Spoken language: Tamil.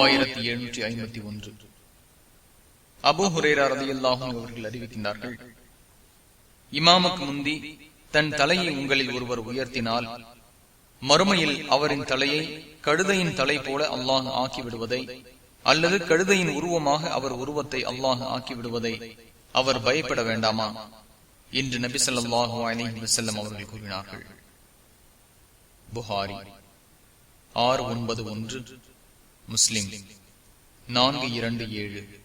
ஆயிரத்தி எழுநூற்றி ஐம்பத்தி ஒன்று. அபு ஹுரேரா ரதியல்லாஹும் அவர்கள் அறிவிக்கின்றார்கள் இமாமுக்கு முந்தி தன் தலையை உங்களில் ஒருவர் உயர்த்தினால் மறுமையில் அவரின் தலையை கழுதையின் தலை போல அல்லாஹ் ஆக்கிவிடுவதை அல்லது கழுதையின் உருவமாக அவர் உருவத்தை அல்லாஹ் ஆக்கிவிடுவதை அவர் பயப்பட வேண்டாமா? என்று நபி ஸல்லல்லாஹு அலைஹி வஸல்லம் அவர்கள் கூறினார்கள். புகாரி ஆறு ஒன்பது ஒன்று. முஸ்லிம். நான்கு இரண்டு ஏழு.